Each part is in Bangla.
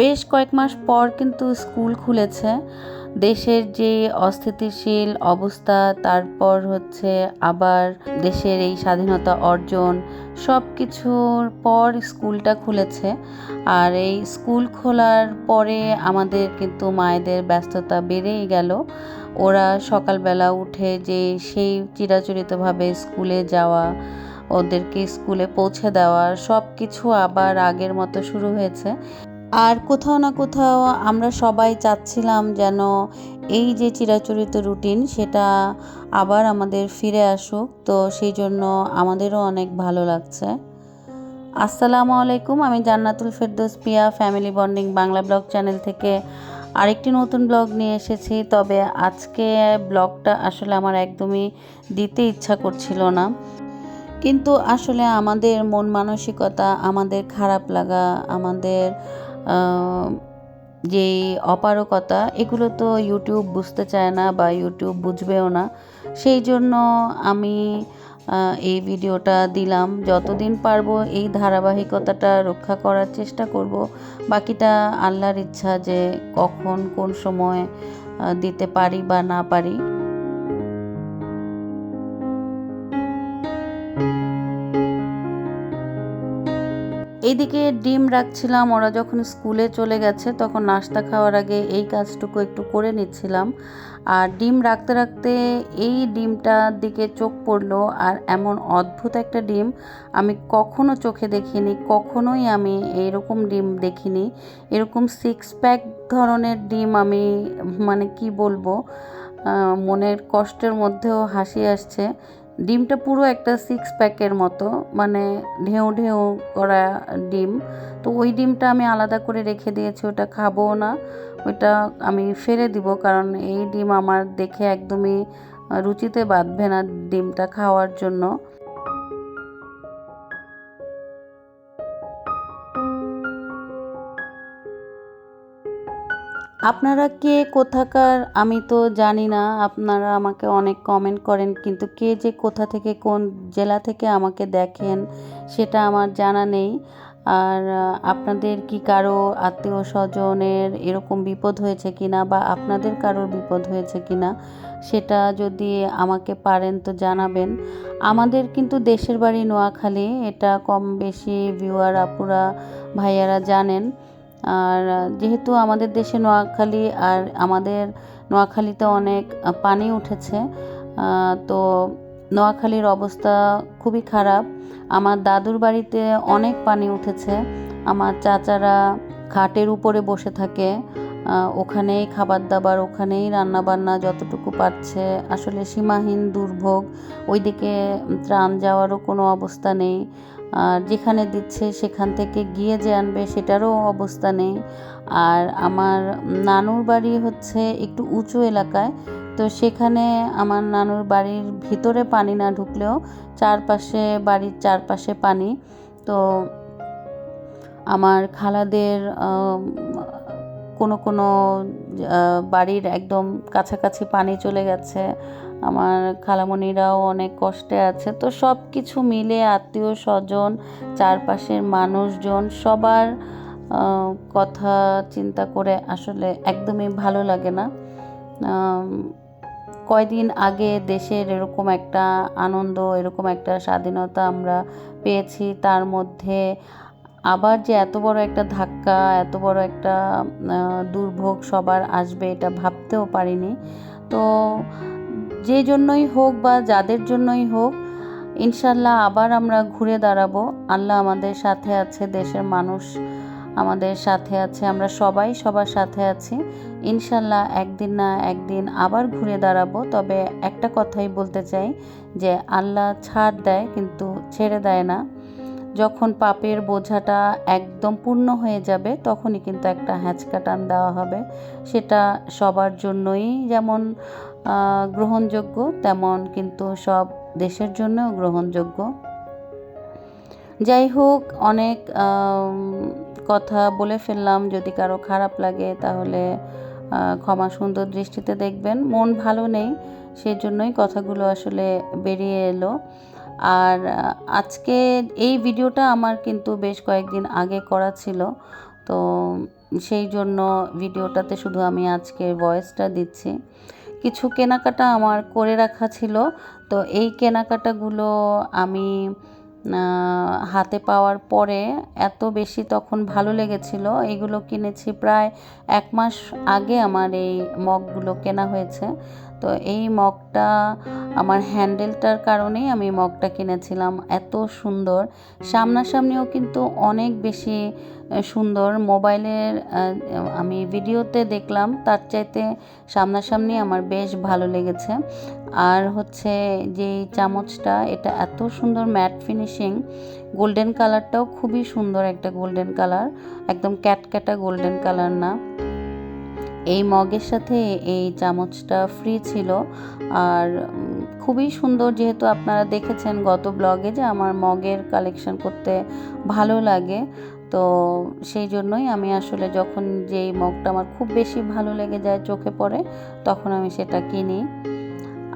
বেশ কয়েক মাস পর কিন্তু স্কুল খুলেছে। দেশের যে অস্থিতিশীল অবস্থা, তারপর হচ্ছে আবার দেশের এই স্বাধীনতা অর্জন সব কিছুর পর স্কুলটা খুলেছে। আর এই স্কুল খোলার পরে আমাদের কিন্তু মায়েদের ব্যস্ততা বেড়েই গেল। ওরা সকালবেলা উঠে যে সেই চিরাচরিতভাবে স্কুলে যাওয়া, ওদেরকে স্কুলে পৌঁছে দেওয়া সব কিছু আবার আগের মতো শুরু হয়েছে। আর কোথাও না কোথাও আমরা সবাই চাচ্ছিলাম যেন এই যে চিরাচরিত রুটিন, সেটা আবার আমাদের ফিরে আসুক। তো সেই জন্য আমাদেরও অনেক ভালো লাগছে। আসসালামু আলাইকুম, আমি Jannatul Ferdous Piya, family bonding Bangla blog channel থেকে আরেকটি নতুন ব্লগ নিয়ে এসেছি। তবে আজকে ব্লগটা আসলে আমার একদমই দিতে ইচ্ছা করছিল না। কিন্তু আসলে আমাদের মন মানসিকতা, আমাদের খারাপ লাগা, আমাদের যে অপারকতা এগুলো তো ইউটিউব বুঝতে চায় না বা ইউটিউব বুঝবেও না। সেই জন্য আমি এই ভিডিওটা দিলাম। যতদিন পারব এই ধারাবাহিকতাটা রক্ষা করার চেষ্টা করব। বাকিটা আল্লাহর ইচ্ছা যে কখন, কোন সময় দিতে পারি বা না পারি। এইদিকে ডিম রাখছিলাম, ওরা যখন স্কুলে চলে গেছে তখন নাস্তা খাওয়ার আগে এই কাজটুকু একটু করে নিচ্ছিলাম। আর ডিম রাখতে রাখতে এই ডিমটার দিকে চোখ পড়ল, আর এমন অদ্ভুত একটা ডিম আমি কখনো চোখে দেখিনি, কখনোই আমি এরকম ডিম দেখিনি। এরকম সিক্স প্যাক ধরনের ডিম আমি মানে কি বলব মনের কষ্টের মধ্যেও হাসি আসছে। ডিমটা পুরো একটা সিক্স প্যাকের মতো মানে ঢেউ ঢেউ করা ডিম। তো ওই ডিমটা আমি আলাদা করে রেখে দিয়েছি, ওটা খাব না। ওইটা আমি ফেলে দিব, কারণ এই ডিম আমার দেখে একদমই রুচিতে বাঁধবে না ডিমটা খাওয়ার জন্য। আপনারা কে, কোথাকার, আমি তো জানি না। আপনারা আমাকে অনেক কমেন্ট করেন, কিন্তু কে যে কোথা থেকে, কোন জেলা থেকে আমাকে দেখেন, সেটা আমার জানা নেই। আর আপনাদের কি কারও আত্মীয় স্বজনের এরকম বিপদ হয়েছে কি না বা আপনাদের কারোর বিপদ হয়েছে কি না সেটা যদি আমাকে পারেন তো জানাবেন। আমাদের কিন্তু দেশের বাড়ি নোয়াখালী, এটা কম বেশি ভিউয়ার আপুরা, ভাইয়ারা জানেন। আর যেহেতু আমাদের দেশে নোয়াখালী আর আমাদের নোয়াখালীতে অনেক পানি উঠেছে তো নোয়াখালীর অবস্থা খুবই খারাপ। আমার দাদুর বাড়িতে অনেক পানি উঠেছে। আমার চাচারা খাটের উপরে বসে থাকে ওখানেই খাবার দাবার, ওখানেই রান্না বান্না যতটুকু পাচ্ছে আসলে সীমাহীন, দুর্ভোগ, ওইদিকে ত্রাণ যাওয়ারও কোনো অবস্থা নেই। আর যেখানে দিচ্ছে সেখান থেকে গিয়ে যে আনবে সেটারও অবস্থা নেই। আর আমার নানুর বাড়ি হচ্ছে একটু উঁচু এলাকায়, তো সেখানে আমার নানুর বাড়ির ভিতরে পানি না ঢুকলেও চারপাশে, বাড়ির চারপাশে পানি। তো আমার খালাদের কোনো কোনো বাড়ির একদম কাছাকাছি পানি চলে গেছে। আমার খালামণিরাও অনেক কষ্টে আছে। তো সব কিছু মিলে আত্মীয় স্বজন, চারপাশের মানুষজন সবার কথা চিন্তা করে আসলে একদমই ভালো লাগে না। কয়দিন আগে দেশের এরকম একটা আনন্দ, এরকম একটা স্বাধীনতা আমরা পেয়েছি। তার মধ্যে আবার যে এত বড় একটা ধাক্কা, এত বড় একটা দুর্ভোগ সবার আসবে এটা ভাবতেও পারিনি। তো যে জন্যই হোক বা যাদের জন্যই হোক, ইনশাল্লাহ আবার আমরা ঘুরে দাঁড়াবো। আল্লাহ আমাদের সাথে আছে, দেশের মানুষ আমাদের সাথে আছে, আমরা সবাই সবার সাথে আছি। ইনশাল্লাহ একদিন না একদিন আবার ঘুরে দাঁড়াবো। তবে একটা কথাই বলতে চাই যে, আল্লাহ ছাড় দেয় কিন্তু ছেড়ে দেয় না। যখন পাপের বোঝাটা একদম পূর্ণ হয়ে যাবে, তখনই কিন্তু একটা হ্যাঁচকা টান দেওয়া হবে। সেটা সবার জন্যই যেমন গ্রহণযোগ্য, তেমন কিন্তু সব দেশের জন্যও গ্রহণযোগ্য। যাই হোক, অনেক কথা বলে ফেললাম। যদি কারও খারাপ লাগে তাহলে ক্ষমা সুন্দর দৃষ্টিতে দেখবেন। মন ভালো নেই, সেজন্যই কথাগুলো আসলে বেরিয়ে এলো। আর আজকে এই ভিডিওটা আমার কিন্তু বেশ কয়েকদিন আগে করা ছিল। তো সেই জন্য ভিডিওটাতে শুধু আমি আজকে ভয়েসটা দিচ্ছি। কিছু কেনাকাটা আমার করে রাখা ছিল। তো এই কেনাকাটাগুলো আমি হাতে পাওয়ার পরে এত বেশি তখন ভালো লেগেছিল। এগুলো কিনেছি প্রায় এক মাস আগে আমার এই মগগুলো কেনা হয়েছে। তো এই মগটা আমার হ্যান্ডেলটার কারণেই আমি মগটা কিনেছিলাম। এত সুন্দর। সামনাসামনিও কিন্তু অনেক বেশি সুন্দর। মোবাইলের আমি ভিডিওতে দেখলাম, তার চাইতে সামনাসামনি আমার বেশ ভালো লেগেছে। আর হচ্ছে যে চামচটা, এটা এত সুন্দর ম্যাট ফিনিশিং। গোল্ডেন কালারটাও খুবই সুন্দর একটা গোল্ডেন কালার। একদম ক্যাটক্যাটা গোল্ডেন কালার না। এই মগের সাথে এই চামচটা ফ্রি ছিল। আর খুবই সুন্দর যেহেতু আপনারা দেখেছেন গত ব্লগে যে আমার মগের কালেকশন করতে ভালো লাগে। তো সেই জন্যই আমি আসলে যখন যেই মগটা আমার খুব বেশি ভালো লেগে যায় চোখে পড়ে, তখন আমি সেটা কিনি।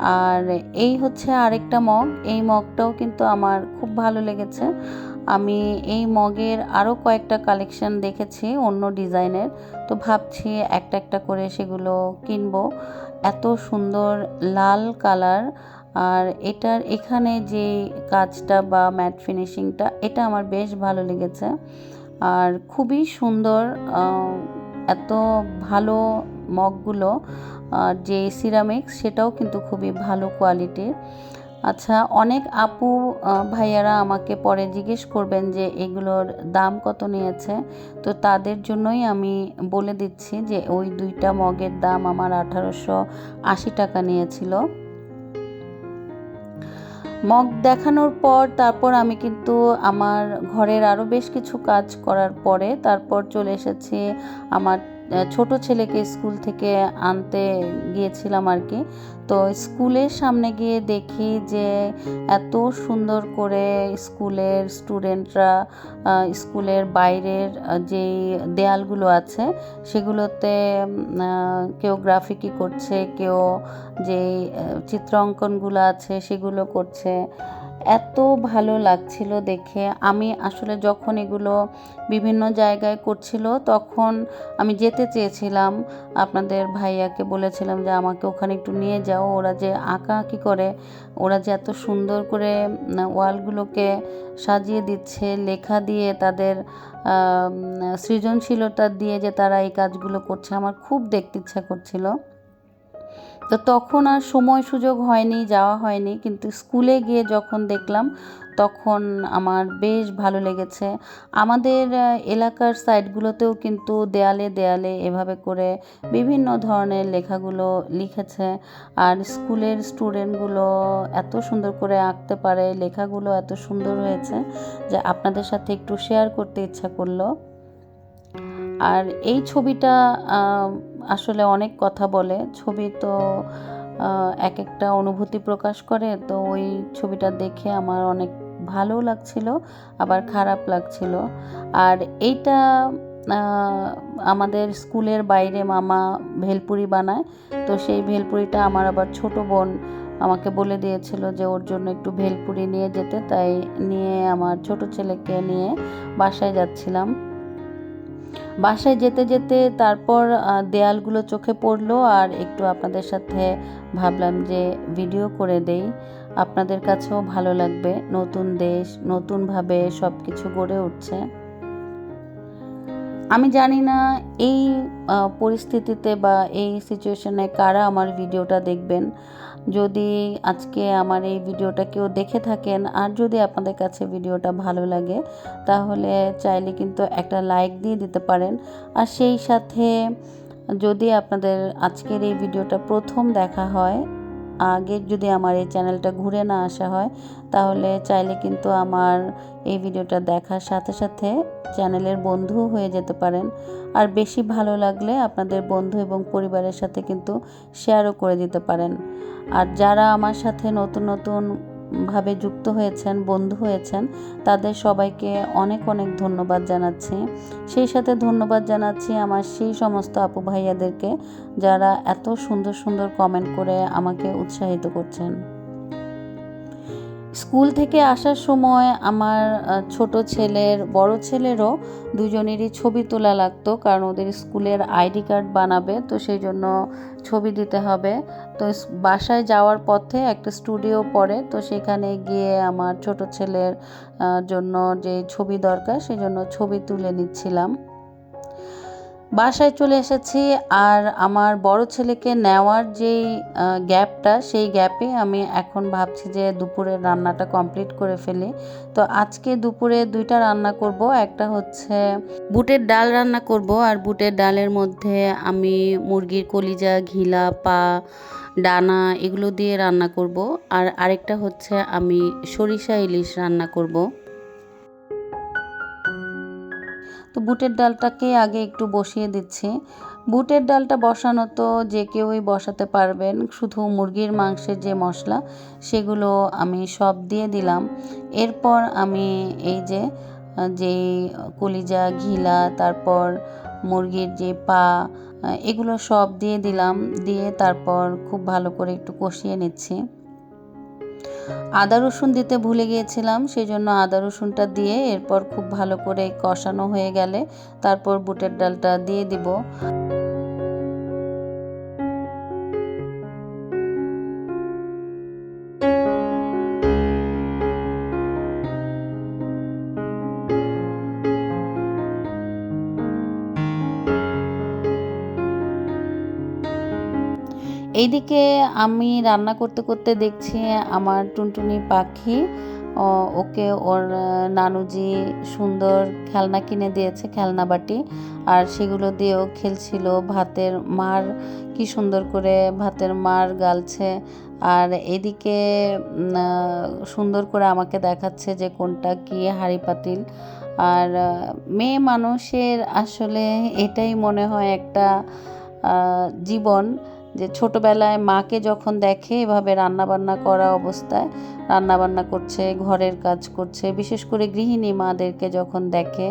আর এই হচ্ছে আরেকটা মগ। এই মগটাও কিন্তু আমার খুব ভালো লেগেছে। আমি এই মগের আরও কয়েকটা কালেকশন দেখেছি অন্য ডিজাইনের। তো ভাবছি একটা একটা করে সেগুলো কিনবো। এত সুন্দর লাল কালার। আর এটার এখানে যে কাজটা বা ম্যাট ফিনিশিংটা এটা আমার বেশ ভালো লেগেছে। আর খুবই সুন্দর এত ভালো মগগুলো যে সিরামিক্স সেটাও কিন্তু খুবই ভালো কোয়ালিটির আচ্ছা অনেক আপু ভাইয়ারা আমাকে পরে জিজ্ঞেস করবেন যে এগুলোর দাম কত নিয়েছে। তো তাদের জন্যই আমি বলে দিচ্ছি যে ওই দুইটা মগের দাম আমার আঠারোশো আশি টাকা নিয়েছিল। মগ দেখানোর পর তারপর আমি কিন্তু আমার ঘরের আরও বেশ কিছু কাজ করার পরে তারপর চলে এসেছি আমার ছোট ছেলেকে স্কুল থেকে আনতে গিয়েছিলাম আর কি। তো স্কুলের সামনে গিয়ে দেখি যে এত সুন্দর করে স্কুলের স্টুডেন্টরা স্কুলের বাইরের যেই দেয়ালগুলো আছে, সেগুলোতে কেউ গ্রাফিকি করছে, কেউ যেই চিত্র অঙ্কনগুলো আছে, সেগুলো করছে। এত ভালো লাগছিল দেখে। আমি আসলে যখন এগুলো বিভিন্ন জায়গায় করছিল, তখন আমি যেতে চেয়েছিলাম। আপনাদের ভাইয়াকে বলেছিলাম যে, আমাকে ওখানে একটু নিয়ে যাও। ওরা যে আঁকা আঁকি করে, ওরা যে এত সুন্দর করে ওয়ালগুলোকে সাজিয়ে দিচ্ছে, লেখা দিয়ে তাদের সৃজনশীলতা দিয়ে যে তারা এই কাজগুলো করছে, আমার খুব দেখতে ইচ্ছা করছিল। তো তখন আর সময় সুযোগ হয়নি, যাওয়া হয়নি। কিন্তু স্কুলে গিয়ে যখন দেখলাম, তখন আমার বেশ ভালো লেগেছে। আমাদের এলাকার সাইডগুলোতেও কিন্তু দেয়ালে দেয়ালে এভাবে করে বিভিন্ন ধরনের লেখাগুলো লিখেছে। আর স্কুলের স্টুডেন্টগুলো এত সুন্দর করে আঁকতে পারে, লেখাগুলো এত সুন্দর হয়েছে যে আপনাদের সাথে একটু শেয়ার করতে ইচ্ছা করল। আর এই ছবিটা আসলে অনেক কথা বলে। ছবি তো এক একটা অনুভূতি প্রকাশ করে। তো ওই ছবিটা দেখে আমার অনেক ভালো লাগছিল, আবার খারাপ লাগছিল। আর এইটা আমাদের স্কুলের বাইরে মামা ভেলপুরি বানায়। তো সেই ভেলপুরিটা আমার আবার ছোট বোন আমাকে বলে দিয়েছিল যে ওর জন্য একটু ভেলপুরি নিয়ে যেতে। তাই নিয়ে আমার ছোট ছেলেকে নিয়ে বাসায় যাচ্ছিলাম। বাসায় যেতে যেতে তারপর দেয়ালগুলো চোখে পড়ল আর একটু আপনাদের সাথে ভাবলাম যে ভিডিও করে দেই। আপনাদের কাছেও ভালো লাগবে। নতুন দেশ, নতুনভাবে সব কিছু গড়ে উঠছে। আমি জানি না এই পরিস্থিতিতে বা এই সিচুয়েশনে কারা আমার ভিডিওটা দেখবেন। যদি আজকে আমার এই ভিডিওটা কেউ দেখে থাকেন আর যদি আপনাদের কাছে ভিডিওটা ভালো লাগে, তাহলে চাইলে কিন্তু একটা লাইক দিয়ে দিতে পারেন। আর সেই সাথে যদি আপনাদের আজকের এই ভিডিওটা প্রথম দেখা হয় আগে যদি আমার এই চ্যানেলটা ঘুরে না আসা হয়, তাহলে চাইলে কিন্তু আমার এই ভিডিওটা দেখার সাথে সাথে চ্যানেলের বন্ধু হয়ে যেতে পারেন। আর বেশি ভালো লাগলে আপনাদের বন্ধু এবং পরিবারের সাথে কিন্তু শেয়ারও করে দিতে পারেন। আর যারা আমার সাথে নতুন নতুন ভাবে যুক্ত হয়েছেন, বন্ধু হয়েছেন, তাদের সবাইকে অনেক অনেক ধন্যবাদ জানাচ্ছি। সেই সাথে ধন্যবাদ জানাচ্ছি আমার সেই সমস্ত আপু ভাইয়াদেরকে যারা এত সুন্দর সুন্দর কমেন্ট করে আমাকে উৎসাহিত করছেন। স্কুল থেকে আসার সময় আমার ছোট ছেলের, বড় ছেলেরও দুজনেরই ছবি তোলা লাগতো, কারণ ওদের স্কুলের আইডি কার্ড বানাবে, তো সেই জন্য ছবি দিতে হবে। তো বাসায় যাওয়ার পথে একটা স্টুডিও পড়ে, তো সেখানে গিয়ে আমার ছোট ছেলের জন্য যে ছবি দরকার, সেই জন্য ছবি তুলে নিচ্ছিলাম। বাসায় চলে এসেছি আর আমার বড় ছেলেকে নেওয়ার যেই গ্যাপটা, সেই গ্যাপে আমি এখন ভাবছি যে দুপুরের রান্নাটা কমপ্লিট করে ফেলি। তো আজকে দুপুরে দুইটা রান্না করব, একটা হচ্ছে বুটের ডাল রান্না করব আর বুটের ডালের মধ্যে আমি মুরগির কলিজা, ঘিলা, পা, ডানা এগুলো দিয়ে রান্না করব। আর আরেকটা হচ্ছে আমি সরিষা ইলিশ রান্না করব। তো বুটের ডালটাকে আগে একটু বসিয়ে দিচ্ছি। বুটের ডালটা বসানো তো যে কেউই বসাতে পারবেন, শুধু মুরগির মাংসের যে মশলা সেগুলো আমি সব দিয়ে দিলাম। এরপর আমি এই যে যে কলিজা, ঘিলা, তারপর মুরগির যে পা, এগুলো সব দিয়ে দিলাম। দিয়ে তারপর খুব ভালো করে একটু কষিয়ে নিচ্ছি। আদা রসুন দিতে ভুলে গিয়েছিলাম সেই জন্য আদা রসুনটা দিয়ে এরপর খুব ভালো করে কষানো হয়ে গেলে তারপর বুটের ডালটা দিয়ে দিব। এইদিকে আমি রান্না করতে করতে দেখছি আমার টুনটুনি পাখি ওকে ওর নানুজি সুন্দর খেলনা কিনে দিয়েছে, খেলনা বাটি। আর সেগুলো দিয়েও খেলছিল ভাতের মার, কি সুন্দর করে ভাতের মার গালছে। আর এদিকে সুন্দর করে আমাকে দেখাচ্ছে যে কোনটা কি হাঁড়ি পাতিল। আর মেয়ে মানুষের আসলে এটাই মনে হয় একটা জীবন। যে ছোটবেলায় মাকে যখন দেখে এভাবে রান্নাবান্না করা অবস্থায় রান্নাবান্না করছে, ঘরের কাজ করছে, বিশেষ করে গৃহিণী মাদেরকে যখন দেখে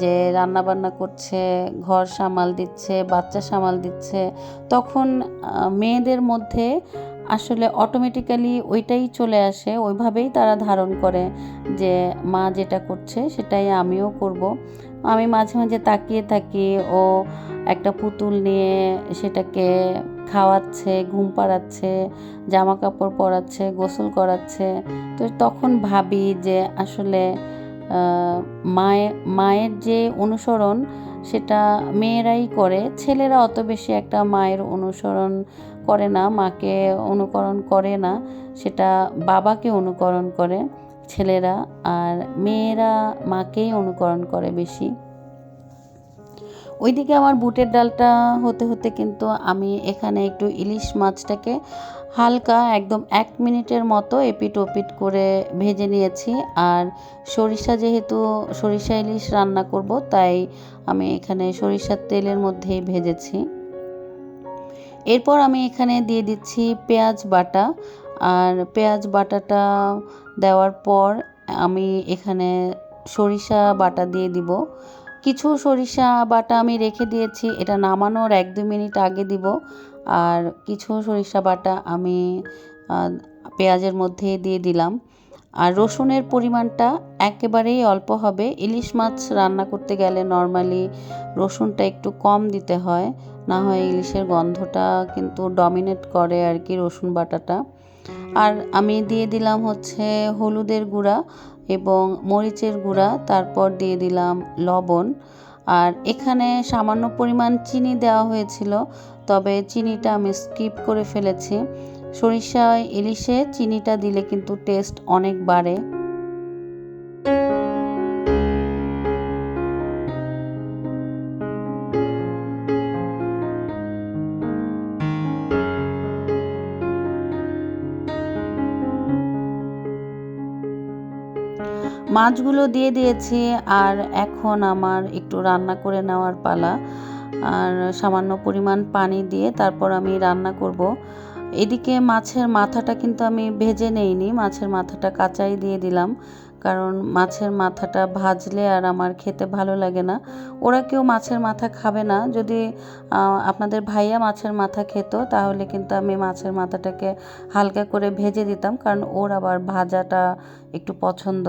যে রান্নাবান্না করছে, ঘর সামাল দিচ্ছে, বাচ্চা সামাল দিচ্ছে, তখন মেয়েদের মধ্যে আসলে অটোমেটিক্যালি ওইটাই চলে আসে, ওইভাবেই তারা ধারণ করে যে মা যেটা করছে সেটাই আমিও করব। আমি মাঝে মাঝে তাকিয়ে থাকি, ও একটা পুতুল নিয়ে সেটাকে খাওয়াচ্ছে, ঘুম পাড়াচ্ছে জামা কাপড় পরাচ্ছে, গোসল করাচ্ছে। তো তখন ভাবি যে আসলে মায়ের মায়ের যে অনুসরণ সেটা মেয়েরাই করে, ছেলেরা অত বেশি একটা মায়ের অনুসরণ করে না, মাকে অনুকরণ করে না, সেটা বাবাকে অনুকরণ করে। ছেলেরা আর মেয়েরা মাকেই অনুকরণ করে বেশি। ওইদিকে আমার বুটের ডালটা হতে হতে কিন্তু আমি এখানে একটু ইলিশ মাছটাকে হালকা একদম এক মিনিটের মতো এপিট ওপিট করে ভেজে নিয়েছি। আর সরিষা যেহেতু সরিষা ইলিশ রান্না করব, তাই আমি এখানে সরিষার তেলের মধ্যেই ভেজেছি। এরপর আমি এখানে দিয়ে দিচ্ছি পেঁয়াজ বাটা। আর পেঁয়াজ বাটাটা দেওয়ার পর আমি এখানে সরিষা বাটা দিয়ে দিব। কিছু সরিষা বাটা আমি রেখে দিয়েছি, এটা নামানোর এক দু মিনিট আগে দিব। আর কিছু সরিষা বাটা আমি পেঁয়াজের মধ্যে দিয়ে দিলাম। আর রসুনের পরিমাণটা একেবারেই অল্প হবে। ইলিশ মাছ রান্না করতে গেলে নর্মালি রসুনটা একটু কম দিতে হয়, না হয় ইলিশের গন্ধটা কিন্তু ডমিনেট করে আর কি রসুন বাটাটা। আর আমি দিয়ে দিলাম হচ্ছে হলুদের গুঁড়া এবং মরিচের গুঁড়া, তারপর দিয়ে দিলাম লবণ। আর এখানে সামান্য পরিমাণ চিনি দেওয়া হয়েছিল, তবে চিনিটা আমি স্কিপ করে ফেলেছি। সরিষা ইলিশে চিনিটা দিলে কিন্তু টেস্ট অনেক বাড়ে। মাছগুলো দিয়ে দিয়েছি আর এখন আমার একটু রান্না করে নেওয়ার পালা। আর সামান্য পরিমাণ পানি দিয়ে তারপর আমি রান্না করব। এদিকে মাছের মাথাটা কিন্তু আমি ভেজে নেইনি, মাছের মাথাটা কাঁচাই দিয়ে দিলাম। কারণ মাছের মাথাটা ভাজলে আর আমার খেতে ভালো লাগে না। ওরা কেউ মাছের মাথা খাবে না। যদি আপনাদের ভাইয়া মাছের মাথা খেত, তাহলে কিন্তু আমি মাছের মাথাটাকে হালকা করে ভেজে দিতাম, কারণ ওর আবার ভাজাটা একটু পছন্দ।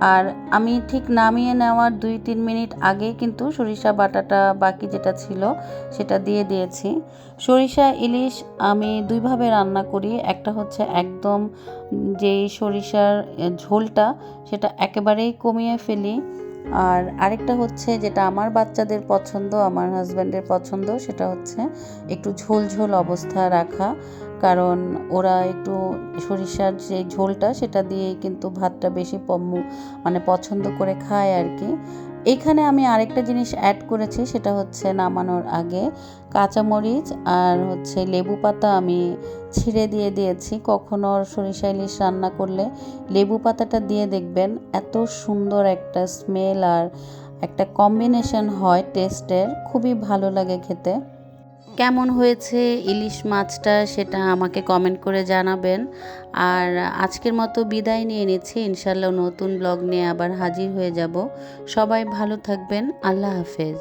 আর আমি ঠিক নামিয়ে নেওয়ার দুই তিন মিনিট আগে কিন্তু সরিষা বাটাটা বাকি যেটা ছিল সেটা দিয়ে দিয়েছি। সরিষা, ইলিশ আমি দুইভাবে রান্না করি। একটা হচ্ছে একদম যেই সরিষার ঝোলটা সেটা একেবারেই কমিয়ে ফেলি। আর আরেকটা হচ্ছে যেটা আমার বাচ্চাদের পছন্দ, আমার হাজব্যান্ডের পছন্দ, সেটা হচ্ছে একটু ঝোল ঝোল অবস্থা রাখা। কারণ ওরা একটু সরিষার যে ঝোলটা, সেটা দিয়েই কিন্তু ভাতটা বেশি মানে পছন্দ করে খায় আর কি এখানে আমি আরেকটা জিনিস অ্যাড করেছি, সেটা হচ্ছে নামানোর আগে কাঁচামরিচ আর হচ্ছে লেবু পাতা আমি ছিঁড়ে দিয়ে দিয়েছি। কখনো সরিষা ইলিশ রান্না করলে লেবু পাতাটা দিয়ে দেখবেন এত সুন্দর একটা স্মেল আর একটা কম্বিনেশন হয় টেস্টের খুবই ভালো লাগে খেতে। কেমন হয়েছে ইলিশ মাছটা সেটা আমাকে কমেন্ট করে জানাবেন। আর আজকের মতো বিদায় নিয়ে নিচ্ছি। ইনশাল্লাহ নতুন ব্লগ নিয়ে আবার হাজির হয়ে যাব। সবাই ভালো থাকবেন। আল্লাহ হাফেজ।